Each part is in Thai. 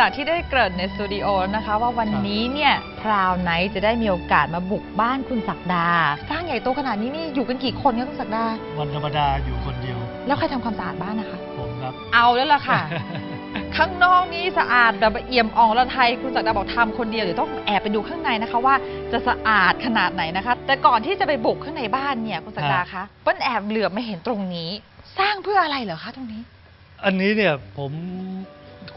จากที่ได้เกริ่นในสตูดิโอนะคะ ว่าวันนี้เนี่ยพราวไนท์จะได้มีโอกาสมาบุกบ้านคุณศักดา สร้างใหญ่โตขนาดนี้นี่อยู่กันกี่คนคะคุณศักดา วันธรรมดาอยู่คนเดียว แล้วใครทำความสะอาดบ้านนะคะ ผมครับ เอาแล้วล่ะค่ะ ข้างนอกนี่สะอาดแบบเอี่ยมอ่องละไทยคุณศักดาบอกทำคนเดียวเดี๋ยวต้องแอบไปดูข้างในนะคะว่าจะสะอาดขนาดไหนนะคะ แต่ก่อนที่จะไปบุกข้างในบ้านเนี่ยคุณศักดาคะเปิ้ลแอบเหลือบมาเห็นตรงนี้ สร้างเพื่ออะไรเหรอคะตรงนี้ อันนี้เนี่ยผม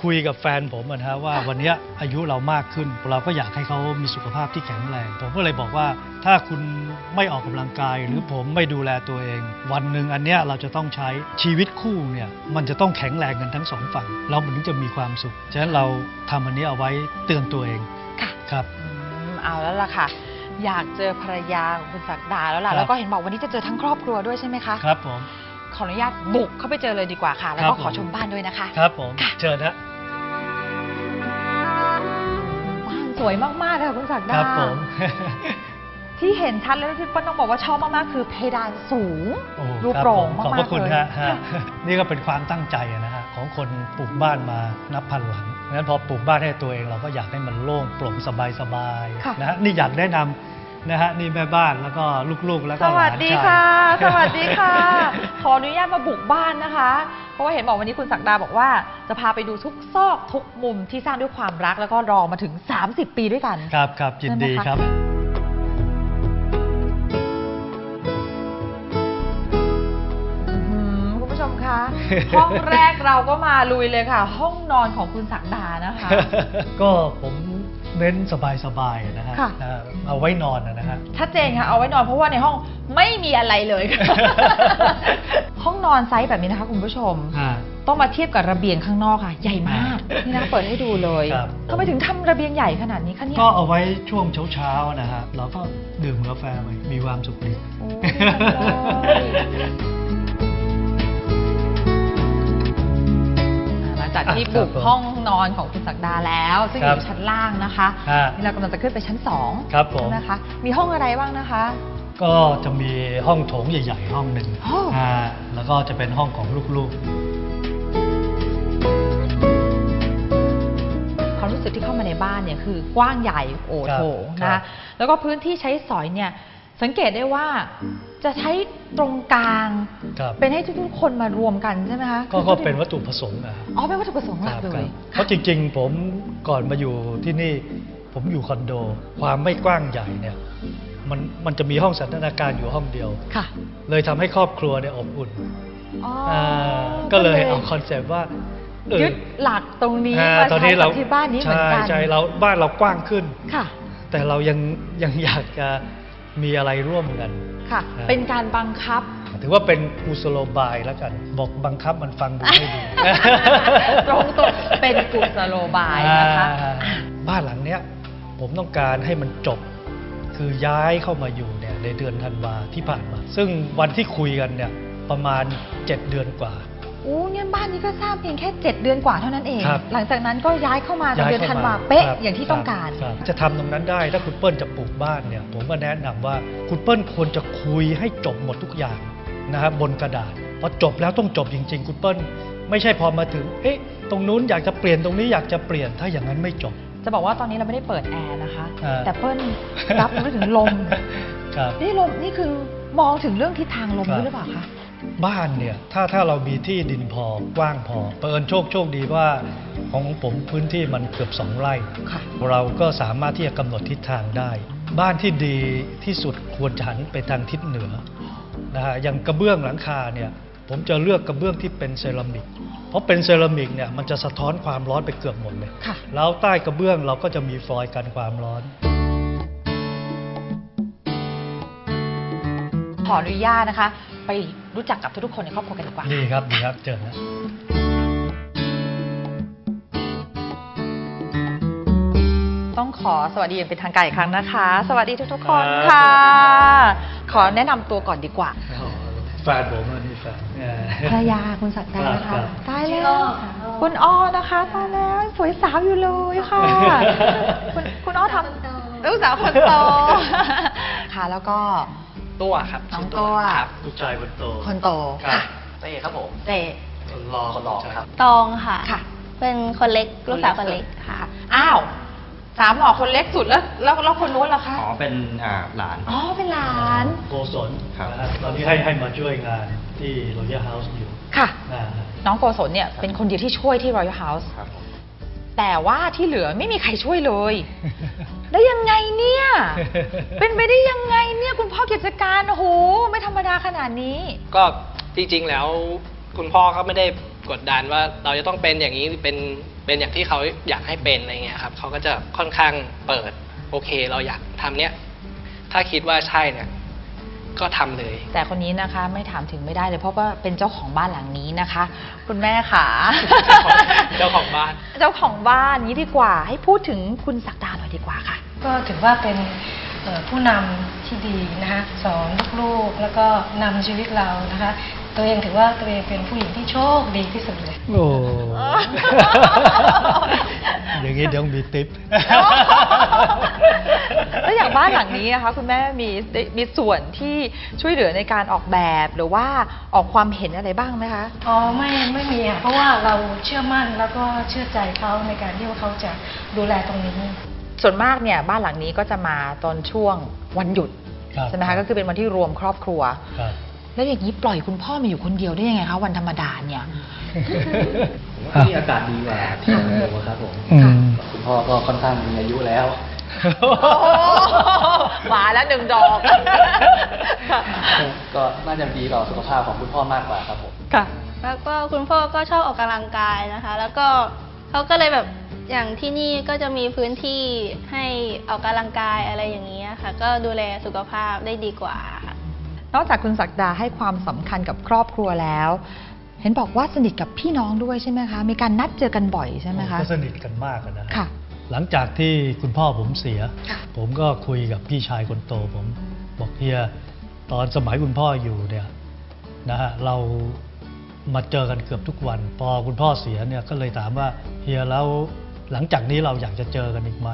คุยกับแฟนผมอะนะฮะว่าค่ะวันเนี้ยอายุเรามากขึ้น เราก็อยากให้เขามีสุขภาพที่แข็งแรง ผมก็เลยบอกว่าถ้าคุณไม่ออกกำลังกาย หรือผมไม่ดูแลตัวเอง วันหนึ่งอันเนี้ยเราจะต้องใช้ชีวิตคู่เนี่ยมันจะต้องแข็งแรงกันทั้งสองฝั่งเราถึงจะมีความสุขฉะนั้นเราทำอันนี้เอาไว้เตือนตัวเองค่ะครับอืมเอาแล้วล่ะค่ะอยากเจอภรรยาของคุณศักดาแล้วล่ะครับแล้วก็เห็นบอกวันนี้จะเจอทั้งครอบครัวด้วยใช่ไหมคะครับผมขออนุญาตบุกเข้าไปเจอเลยดีกว่าค่ะ แล้วครัก็บผมขอชมบ้านด้วยนะคะ ครับผมค่ะเชิญนะ สวยมากๆเลยค่ะคุณศักคดารับผมที่เห็นชัดแล้วที่เปิ้ลต้องบอกว่าชอบมากๆคือเพดานสูงโอ้โหดูครับโปร่งผมขอบมาพระกๆคุณเลยฮะฮะค่ะนี่ก็เป็นความตั้งใจนะฮะของคนปลูกบ้านมานับพันหลังงั้นพอปลูกบ้านให้ตัวเองเราก็อยากให้มันโล่งโปร่งสบายสบายๆค่ะนะฮะนี่อยากแนะนำ นะฮะนี่แม่บ้านแล้วก็ลูกๆ แล้วสก็หวัลาสนดีชาย ค่ะ สวัสดีค่ะ ขออนุญาตมาบุกบ้านนะคะ เพราะว่าเห็นบอกวันนี้คุณศักดาบอกว่า จะพาไปดูทุกซอกทุกมุมที่สร้างด้วยความรักแล้วก็รอมาถึง 30 ปีด้วยกัน ครับครับยินดีใช่ไหมคะ ครับ อื้อหือคุณผู้ชมคะ ห้องแรกเราก็มาลุยเลยค่ะ ห้องนอนของคุณศักดานะคะ ก็ผม เน้นสบายๆนะฮะค่ะนะฮะเอาไว้นอนนะฮะ ชัดเจนค่ะ เอาไว้นอนเพราะว่าในห้องไม่มีอะไรเลยค่ะห้องนอนไซส์แบบนี้นะคะคุณผู้ชม อ่า ต้องมาเทียบกับระเบียงข้างนอกค่ะ ใหญ่มาก นี่นะเปิดให้ดูเลยครับ ทำไมถึงทำระเบียงใหญ่ขนาดนี้คะเนี่ยก็เอาไว้ช่วงเช้าๆนะฮะเราก็ดื่มกาแฟไปมีความสุขดี โอ้ยเลย จากที่บุกห้องนอนของคุณศักดาแล้ว ซึ่งอครับยู่ชั้นล่างนะคะฮะนี่เรากำลังจะขึ้นไปชั้นสองครับผมนะคะ มีห้องอะไรบ้างนะคะ ก็จะมีห้องโถงใหญ่ ๆ ห้องหนึ่งโอ้อ่าแล้วก็จะเป็นห้องของลูกความรู้สึกที่เข้ามาในบ้านเนี่ยคือกว้างใหญ่โอครับโถงครันะบคะแล้วก็พื้นที่ใช้สอยเนี่ยสังเกตได้ว่า จะใช้ตรงกลางๆครับ เป็นให้ทุกๆคนมารวมกันใช่ไหมคะก็ก็เป็นวัตถุประสงค์นะครับอ๋อเป็นวัตถุประสงค์หลักครับเลครัยบเพราะจริงๆ ผมก่อนมาอยู่ที่นี่ ผมอยู่คอนโด ความไม่กว้างใหญ่เนี่ยมันมันจะมีห้องสันทนาการอยู่ห้องเดียว ค่ะเลยทำให้ครอบครัวเนี่ยอบอุ่นอ๋อาก็เลยเอาคอนเซปต์ว่าเออยึดหลักตรงนี้อ่ามาตอนใช้นี้เรากับที่บ้านนี้เหมือนกันใช่ใช่เราบ้านเรากว้างขึ้น ค่ะ แต่เรายังยังอยากจะมีอะไรร่วมกัน ค่ะอ่าเป็นการบังคับ ถือว่าเป็นกุศโลบายแล้วกัน บอกบังคับมันฟังดูไม่ดีตรงตัวเป็นกุศโลบายนะคะอ่าบ้านหลังเนี้ยผมต้องการให้มันจบคือย้ายเข้ามาอยู่เนี่ยในเดือนธันวาที่ผ่านมา ซึ่งวันที่คุยกันเนี่ยประมาณ 7 เดือนกว่า โอ้เนี่ยบ้านนี้ก็สร้างเพียงแค่ 7 เดือนกว่าเท่านั้นเอง ครับหลังจากนั้นก็ย้ายเข้ามาในย้ายเดือนเข้ธันวาเป๊ะครับอย่างที่ต้องการ คบจะทำตรงนั้นได้ถ้าคุณเปิ้ลจะปลูกบ้านเนี่ยผมก็แนะนำว่าคุณเปิ้ลควรจะคุยให้จบหมดทุกอย่างนะครับบนกระดาษพอจบแล้วต้องจบจริง ๆ คุณเปิ้ลไม่ใช่พอมาถึงเอ๊ะตรงนู้นอยากจะเปลี่ยนตรงนี้อยากจะเปลี่ยนถ้าอย่างนั้นไม่จบ จะบอกว่าตอนนี้เราไม่ได้เปิดแอร์นะคะ อ่า แต่เปิ้ลรับรู้ถึงลม ครับ นี่ลมนี่คือมองถึงเรื่องทิศทางลมครับ ด้วยหรือเปล่าคะ บ้านเนี่ยถ้าถ้าเรามีที่ดินพอกว้างพอเปิญโชคโชคดีว่าของผมพื้นที่มันเกือบสองไร่ค่ะเราก็สามารถที่จะกำหนดทิศทางได้ บ้านที่ดีที่สุดควรจะหันไปทางทิศเหนือนะฮะอย่างกระเบื้องหลังคาเนี่ยผมจะเลือกกระเบื้องที่เป็นเซรามิก เพราะเป็นเซรามิกเนี่ยมันจะสะท้อนความร้อนไปเกือบหมดเลยค่ะแล้วใต้กระเบื้องเราก็จะมีฟอยล์กันความร้อน ขออนุญาตนะคะ ไป รู้จักกับทุกๆคนในครอบครัวกันดีกว่า ดีครับดีครับเจอนะต้องขอสวัสดีอย่างเป็นทางการอีกครั้งนะคะ สวัสดีทุกๆคนครับค่ะ ขอแนะนำตัวก่อนดีกว่าแฟนผมอันนี้แฟนเออภรรยาคุณศักดาครัค่ะบ ตายแล้วชื่ออ้อค่ะอ้อคุณอ้อนะคะตายแล้วสวยสาวอยู่เลยค่ะ คุณคุณอ้อทำลูกสาวคนโตค่ะ แล้วก็ ตัวครับน้องชื่ตัวครับลูกชายคนโตคนโตครับค่ะเต้ครับผมเจคนรอคนรองครับ ตองค่ะค่ะปเป็นคนเล็กลูกสาวคนเล็กค่ะ อ้าวสามหมอคนเล็กสุดแล้ว แล้วแล้วคนนู้นล่ะคะอ๋อเป็นอ่าหลานอ๋อเป็นหลานโกศลครับนะฮะตอนนี้ให้ให้มาช่วยงานที่ Royal House อยู่ค่ะนะฮะน้องโกศลเนี่ยเป็นคนเดียวที่ช่วยที่ Royal House ครับผม แต่ว่าที่เหลือไม่มีใครช่วยเลย ได้ยังไงเนี่ย เป็นไปได้ยังไงเนี่ยคุณพ่อกิจการโอ้โหไม่ธรรมดาขนาดนี้ ก็จริงๆแล้วคุณพ่อก็ไม่ได้กดดันว่าเราจะต้องเป็นอย่างนี้เป็นเป็นอย่างที่เขาอยากให้เป็นอะไรเงี้ยครับเขาก็จะค่อนข้างเปิดโอเค เราอยากทำเนี้ยถ้าคิดว่าใช่เนี่ย ก็ทำเลย แต่คนนี้นะคะไม่ถามถึงไม่ได้เลยเพราะว่าเป็นเจ้าของบ้านหลังนี้นะคะ คุณแม่ค่ะ เจ้าของบ้าน เจ้าของบ้านนี้ดีกว่า ให้พูดถึงคุณศักดาหน่อยดีกว่าค่ะ ก็ถือว่าเป็นเอ่อผู้นำที่ดีนะคะสอนลูกๆแล้วก็นำชีวิตเรานะคะ ตัวเองถือว่าตัวเองเป็นผู้หญิงที่โชคดีที่สุดเลยโอ้อย่างนี้เดี๋ยวมีติป แล้วอย่างบ้านหลังนี้นะคะคุณแม่มีได้มีส่วนที่ช่วยเหลือในการออกแบบหรือว่าออกความเห็นอะไรบ้างไหมคะอ๋อไม่ไม่มีค่ะเพราะว่าเราเชื่อมั่นแล้วก็เชื่อใจเขาในการที่ว่าเขาจะดูแลตรงนี้ ส่วนมากเนี่ยบ้านหลังนี้ก็จะมาตอนช่วงวันหยุดครับใช่ไหมคะก็คือเป็นวันที่รวมครอบครัวครับแล้วอย่างนี้ปล่อยคุณพ่อมาอยู่คนเดียวได้ยังไงคะวันธรรมดาเนี่ยผมว่าที่นี่อากาศดีกว่าที่คอนโดครับผมอืมคุณพ่อก็ค่อนข้างมีอายุแล้ว มาแล้วหนึ่งดอก ก็น่าจะดีต่อสุขภาพของคุณพ่อมากกว่าครับผม ค่ะ แล้วก็คุณพ่อก็ชอบออกกำลังกายนะคะ แล้วก็เขาก็เลยแบบอย่างที่นี่ก็จะมีพื้นที่ให้ออกกำลังกายอะไรอย่างนี้ยค่ะ ก็ดูแลสุขภาพได้ดีกว่าค่ะนอกจากคุณศักดาให้ความสำคัญกับครอบครัวแล้ว เห็นบอกว่าสนิทกับพี่น้องด้วยใช่ไหมคะ มีการนัดเจอกันบ่อยใช่ไหมคะ ก็สนิทกันมากอะนะค่ะ หลังจากที่คุณพ่อผมเสียค่ะผมก็คุยกับพี่ชายคนโตผมบอกเฮียตอนสมัยคุณพ่ออยู่เนี่ยนะฮะเรามาเจอกันเกือบทุกวัน พอคุณพ่อเสียเนี่ยก็เลยถามว่าเฮียแล้วหลังจากนี้เราอยากจะเจอกันอีกไหม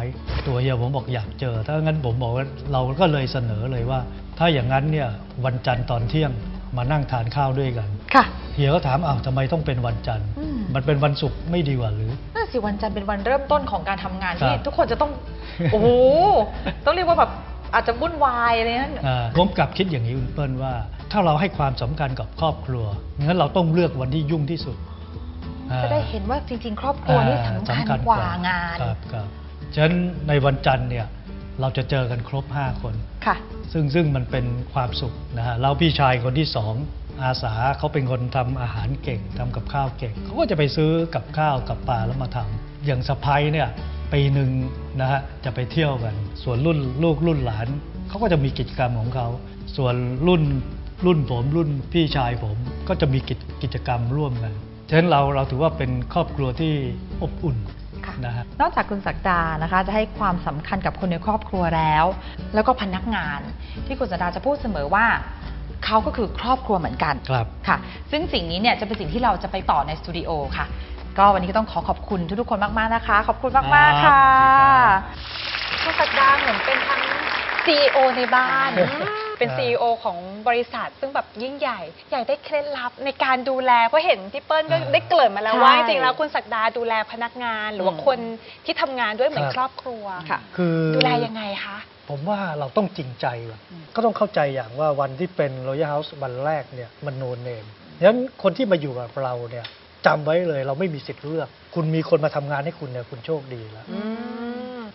ตัวเฮียผมบอกอยากเจอ ถ้างั้นผมบอกว่าเราก็เลยเสนอเลยว่า ถ้าอย่างนั้นเนี่ยวันจันทร์ตอนเที่ยงมานั่งทานข้าวด้วยกันค่ะเฮียก็ถามอ้าวทำไมต้องเป็นวันจันทร์ อืม มันเป็นวันศุกร์ไม่ดีกว่าหรือ น่าสิวันจันทร์เป็นวันเริ่มต้นของการทำงานครับที่ทุกคนจะต้อง โอ้โหต้องเรียกว่าแบบอาจจะวุ่นวายอะไรนั้น อ่าผมกลับคิดอย่างนี้คุณเปิ้ลว่า ถ้าเราให้ความสำคัญกับครอบครัวงั้นเราต้องเลือกวันที่ยุ่งที่สุดอ่าจะได้เห็นว่าจริง ๆ ครอบครัวนี่อ่าสำคัญกว่างานครับครับฉะนั้นในวันจันทร์เนี่ยเราจะเจอกันครบ 5 คน ค่ะ ซึ่งซึ่งมันเป็นความสุขนะฮะแล้วพี่ชายคนที่สอง อาสาเขาเป็นคนทำอาหารเก่งทำกับข้าวเก่งเขาก็จะไปซื้อกับข้าวกับปลาแล้วมาทำอย่างสะพ้ยเนี่ยปีหนึ่งนะฮะจะไปเที่ยวกัน ส่วนรุ่นลูกรุ่นหลานเขาก็จะมีกิจกรรมของเขา ส่วนรุ่นรุ่นผมรุ่นพี่ชายผมก็จะมีกิจกิจกรรมร่วมกันฉะนั้นเราเราถือว่าเป็นครอบครัวที่อบอุ่นค่ะนะฮะนอกจากคุณศักดานะคะจะให้ความสำคัญกับคนในครอบครัวแล้ว แล้วก็พนักงานที่คุณศักดาจะพูดเสมอว่า เขาก็คือครอบครัวเหมือนกันครับค่ะ ซึ่งสิ่งนี้เนี่ยจะเป็นสิ่งที่เราจะไปต่อในสตูดิโอค่ะ ก็วันนี้ก็ต้องขอขอบคุณทุกๆคนมากๆนะคะ ขอบคุณมากๆค่ะครับคุณศักดาเหมือนเป็นทั้ง CEO ในบ้าน เป็นอ่า CEO ของบริษัทซึ่งแบบยิ่งใหญ่ อยากได้เคล็ดลับในการดูแล เพราะเห็นพี่เปิ้ลก็อ่าได้เกริ่นมาแล้วใช่ว่าจริงๆแล้วคุณศักดาดูแลพนักงาน หรือว่าอืมคนที่ทำงานด้วยเหมือนครับครอบครัวค่ะคือดูแลยังไงคะ ผมว่าเราต้องจริงใจก่อนก็ต้องเข้าใจอย่างว่าวันที่เป็น Royal House วันแรกเนี่ยมันโนเนมฉะนั้นคนที่มาอยู่กับเราเนี่ยจำไว้เลยเราไม่มีสิทธิ์เลือก คุณมีคนมาทำงานให้คุณเนี่ยคุณโชคดีแล้ว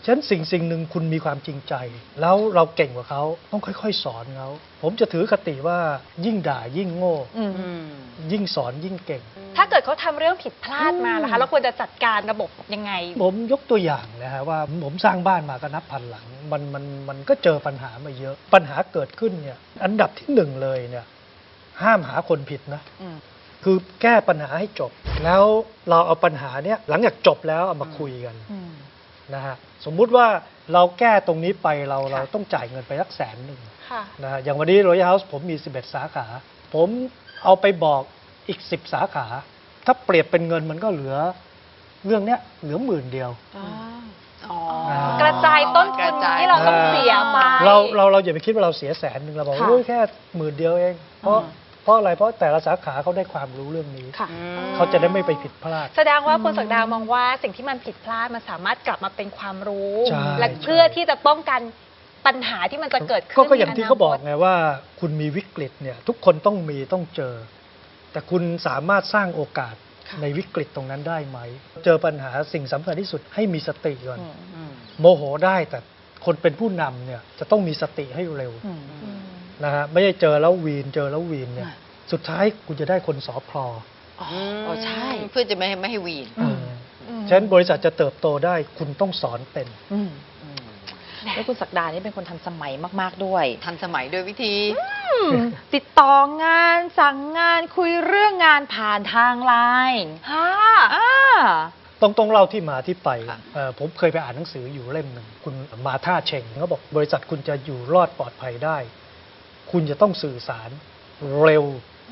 ฉะนั้นสิ่งสิ่งหนึ่งคุณมีความจริงใจ แล้วเราเก่งกว่าเขาต้องค่อยๆ สอนเขาผมจะถือคติว่ายิ่งด่ายิ่งโง่ อืมยิ่งสอนยิ่งเก่ง ถ้าเกิดเขาทำเรื่องผิดพลาดมาล่ะคะเราควรจะจัดการระบบยังไง ผมยกตัวอย่างนะฮะว่าผมสร้างบ้านมาก็นับพันหลัง มันมันมันก็เจอปัญหามาเยอะ ปัญหาเกิดขึ้นเนี่ย อันดับที่หนึ่งเลยเนี่ย ห้ามหาคนผิดนะอืมคือแก้ปัญหาให้จบ แล้วเราเอาปัญหาเนี่ยหลังจากจบแล้วเอามาคุยกันอืมนะฮะสมมุติว่าเราแก้ตรงนี้ไปเราค่ะเราต้องจ่ายเงินไปสักแสนหนึ่งค่ะนะฮะอย่างวันนี้ Royal House ผมมี 11 สาขา ผมเอาไปบอกอีก 10 สาขา ถ้าเปรียบเป็นเงินมันก็เหลือเรื่องเนี้ยเหลือหมื่นเดียว กระจายต้นทุนที่เราต้องเสียไป เราเราเราอย่าไปคิดว่าเราเสียแสนหนึ่งเราบอกค่ะโอ้ยแค่หมื่นเดียวเอง เพราะเพราะอะไรเพราะแต่ละสาขาเขาได้ความรู้เรื่องนี้ ค่ะ เขาจะได้ไม่ไปผิดพลาด แสดงว่าคุณศักดามองว่าสิ่งที่มันผิดพลาดมันสามารถกลับมาเป็นความรู้ ใช่ และเพื่อที่จะป้องกันปัญหาที่มันจะเกิดขึ้นก็ก็อย่างที่เขาบอกในไงว่าคุณมีวิกฤตเนี่ยทุกคนต้องมีต้องเจอ แต่คุณสามารถสร้างโอกาส ในวิกฤตตรงนั้นได้ไหม เจอปัญหาสิ่งสำคัญที่สุดให้มีสติก่อน โมโหได้แต่คนเป็นผู้นำเนี่ยจะต้องมีสติให้เร็วนะฮะไม่ใช่เจอแล้ววีนเจอแล้ววีนเนี่ย สุดท้ายคุณจะได้คนสอพลออ๋อใช่ เพื่อจะไม่ให้ไม่ให้วีนฉะนั้นบริษัทจะเติบโตได้คุณต้องสอนเป็น แล้วคุณศักดานี่เป็นคนทันสมัยมาก ๆ ด้วย ทันสมัยด้วยวิธี ติดต่องานสั่งงานคุยเรื่องงานผ่านทางไลน์ฮะอ่า ต้องต้องเล่าที่มาที่ไปค่ะเอ่อผมเคยไปอ่านหนังสืออยู่เล่มหนึ่งคุณมาท่าเชงเขาบอกบริษัทคุณจะอยู่รอดปลอดภัยได้ คุณจะต้องสื่อสารเร็ว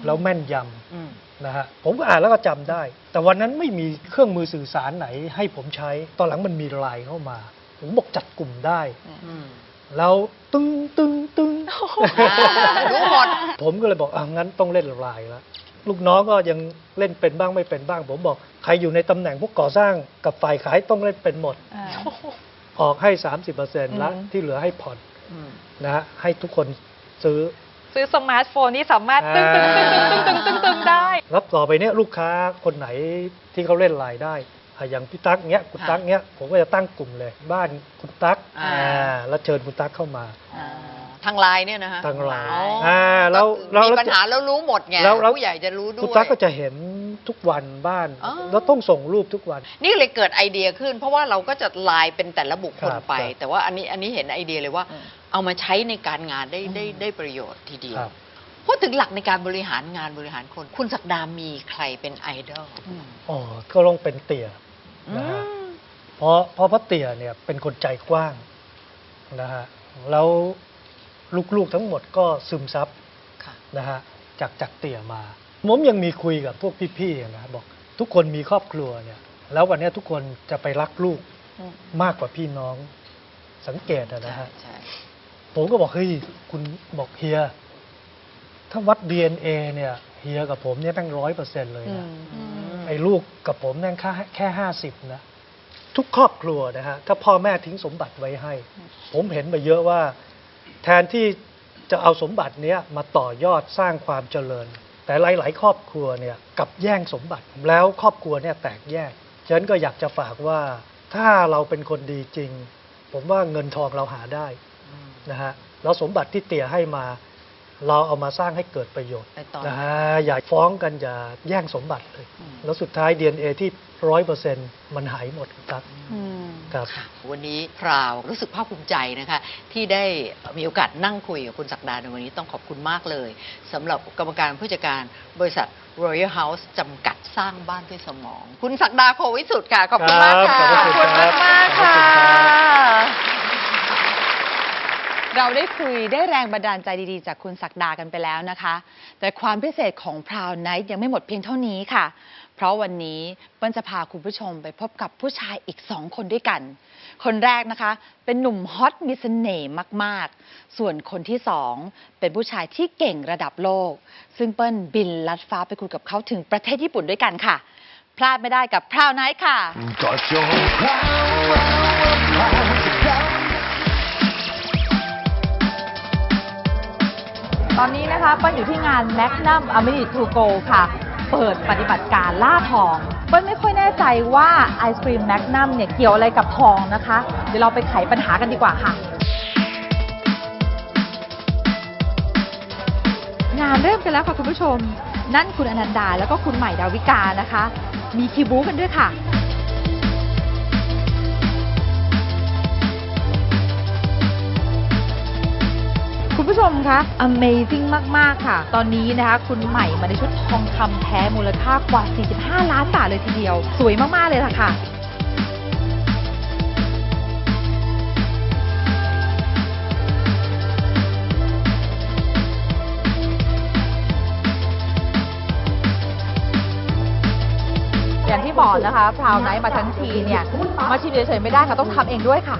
แล้วแม่นยำนะฮะผมก็อ่านแล้วก็จำได้ แต่วันนั้นไม่มีเครื่องมือสื่อสารไหนให้ผมใช้ ตอนหลังมันมีไลน์เข้ามา ผมบอกจัดกลุ่มได้ แล้วตึ้งตึ้งตึ้งรู้หมด ผมก็เลยบอกอะงั้นต้องเล่นลายละลูกน้องก็ยังเล่นเป็นบ้างไม่เป็นบ้าง ผมบอกใครอยู่ในตำแหน่งพวกก่อสร้างกับฝ่ายขายต้องเล่นเป็นหมด ออกให้สามสิบเปอร์เซ็นต์แล้วที่เหลือให้ผ่อนนะฮะให้ทุกคนซื้อซื้อสมาร์ทโฟนที่สามารถตึ้งตึ้งตึ้งตึ้งตึ้งตึงได้ แล้วต่อไปเนี้ยลูกค้าคนไหนที่เขาเล่นไลน์ได้ อะอย่างพี่ตั๊กเนี้ยคุณค่ะตั๊กเนี้ยผมก็จะตั้งกลุ่มเลย บ้านคุณตั๊กอ่าอ่าแล้วเชิญคุณตั๊กเข้ามาทางไลน์เนี่ยนะฮะทางไลน์อ๋ออ่าแล้วก็แล้วมีปัญหาแล้วรู้หมดไงแล้วแล้ว ผู้ใหญ่จะรู้ด้วคุณยตั๊กก็จะเห็นทุกวันบ้าน อ๋อ แล้วต้องส่งรูปทุกวัน นี่เลยเกิดไอเดียขึ้น เพราะว่าเราก็จะไลน์เป็นแต่ละบุคคลครับไป ครับ แต่ว่าอันนี้อันนี้เห็นไอเดียเลยว่าเอามาใช้ในการงานได้ได้ได้ประโยชน์ทีเดียวครับ พูดถึงหลักในการบริหารงานบริหารคน คุณศักดามีใครเป็นไอดอล อ๋อก็ต้องเป็นเตี่ย นะฮะเพราะเพราะพระเตี่ยเนี่ยเป็นคนใจกว้างนะฮะแล้วลูกๆทั้งหมดก็ซึมซับค่ะ นะฮะจากจากเตี่ยมาผมยังมีคุยกับพวกพี่ๆนะบอกทุกคนมีครอบครัวเนี่ย แล้ววันเนี้ยทุกคนจะไปรักลูกมากกว่าพี่น้องสังเกตอะนะใช่ฮะ ใช่ ผมก็บอกเฮ้ยคุณบอกเฮีย ถ้าวัด DNA เนี่ยเฮียกับผมเนี่ยแม่งร้อยเปอร์เซ็นต์เลยนะ ไอ้ลูกกับผมแม่งแค่แค่ห้าสิบนะทุกครอบครัวนะฮะถ้าพ่อแม่ทิ้งสมบัติไว้ให้ ผมเห็นมาเยอะว่า แทนที่จะเอาสมบัติเนี้ยมาต่อยอดสร้างความเจริญ แต่หลาย ๆ ครอบครัวเนี่ยกับแย่งสมบัติแล้วครอบครัวเนี่ยแตกแยกฉะนั้นก็อยากจะฝากว่าถ้าเราเป็นคนดีจริง ผมว่าเงินทองเราหาได้นะฮะแล้วสมบัติที่เตี่ยให้มา เราเอามาสร้างให้เกิดประโยชน์ไปต่อนะฮะอย่าฟ้องกันอย่าแย่งสมบัติเลย แล้วสุดท้าย DNA ที่ร้อยเปอร์เซ็นต์มันหายหมดครับครับค่ะวันนี้พราวรู้สึกภาคภูมิใจนะคะ ที่ได้มีโอกาสนั่งคุยกับคุณศักดาในวันนี้ต้องขอบคุณมากเลยสำหรับกรรมการผู้จัดการบริษัท Royal House จำกัดสร้างบ้านด้วยสมอง คุณศักดาโควิสุทธ์ค่ะ ขอบคุณมากค่ะครับขอบคุณครับมากๆค่ะขอบคุณครับ เราได้คุยได้แรงบันดาลใจดีๆ จากคุณศักดากันไปแล้วนะคะ แต่ความพิเศษของพราวไนท์ยังไม่หมดเพียงเท่านี้ค่ะ เพราะวันนี้เปิ้ลจะพาคุณผู้ชมไปพบกับผู้ชายอีกสองคนด้วยกัน คนแรกนะคะ เป็นหนุ่มฮอตมีเสน่ห์มากๆ ส่วนคนที่สองเป็นผู้ชายที่เก่งระดับโลก ซึ่งเปิ้ลบินลัดฟ้าไปคุยกับเขาถึงประเทศญี่ปุ่นด้วยกันค่ะ พลาดไม่ได้กับพราวไนท์ค่ะ ตอนนี้นะคะเปิ้ลอยู่ที่งาน Magnum a m i n i t to Go ค่ะ เปิดปฏิบัติการล่าทอง เปิ้ลไม่ค่อยแน่ใจว่าไอศครีม Magnum เนี่ยเกี่ยวอะไรกับทองนะคะ เดี๋ยวเราไปไขปัญหากันดีกว่าค่ะ งานเริ่มกันแล้วค่ะคุณผู้ชม นั่นคุณอนันดาแล้วก็คุณใหม่ดาวิกานะคะ มีคิวบูกันด้วยค่ะ ผู้ชมคะ Amazing มาก ๆ ค่ะ ตอนนี้นะคะ คุณใหม่มาในชุดทองคำแท้มูลค่ากว่า 45 ล้านบาทเลยทีเดียว สวยมาก ๆ เลยล่ะค่ะอย่างที่บอกนะคะพราวไนท์มาทั้งทีเนี่ย มาชิมเฉยๆไม่ได้ค่ะ ต้องทำเองด้วยค่ะ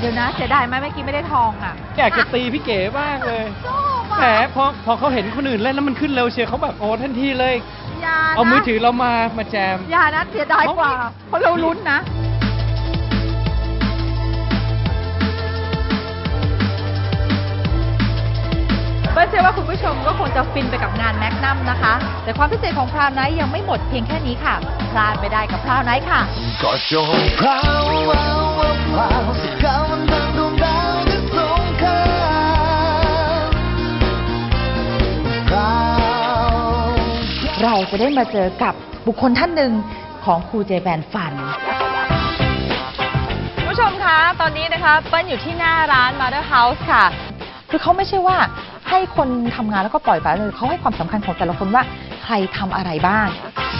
เดี๋ยวนะเสียดายไหมเมื่อกี้ไม่ได้ทองอะอยากจะตีพี่เก๋มากเลยแหมพอพอเขาเห็นคนอื่นเล่นแล้วมันขึ้นเร็วเชียร์เขาแบบโอ้ทันทีเลย อย่านะเอามือถือเรามามาแจม อย่านะเสียดายกว่าเพราะเราลุ้นนะ เปิ้ลเชื่อว่าคุณผู้ชมก็คงจะฟินไปกับงานแมกนัมนะคะ แต่ความพิเศษของพราวไนท์ยังไม่หมดเพียงแค่นี้ค่ะ พลาดไม่ได้กับพราวไนท์ค่ะ ก็จงพราวพราว จะได้มาเจอกับบุคคลท่านหนึ่งของครูเจแปนฟันคุณผู้ชมคะ ตอนนี้นะคะเปิ้ลอยู่ที่หน้าร้าน Mother House ค่ะ คือเขาไม่ใช่ว่าให้คนทำงานแล้วก็ปล่อยไปเลยเขาให้ความสำคัญของแต่ละคนว่าใครทำอะไรบ้างพ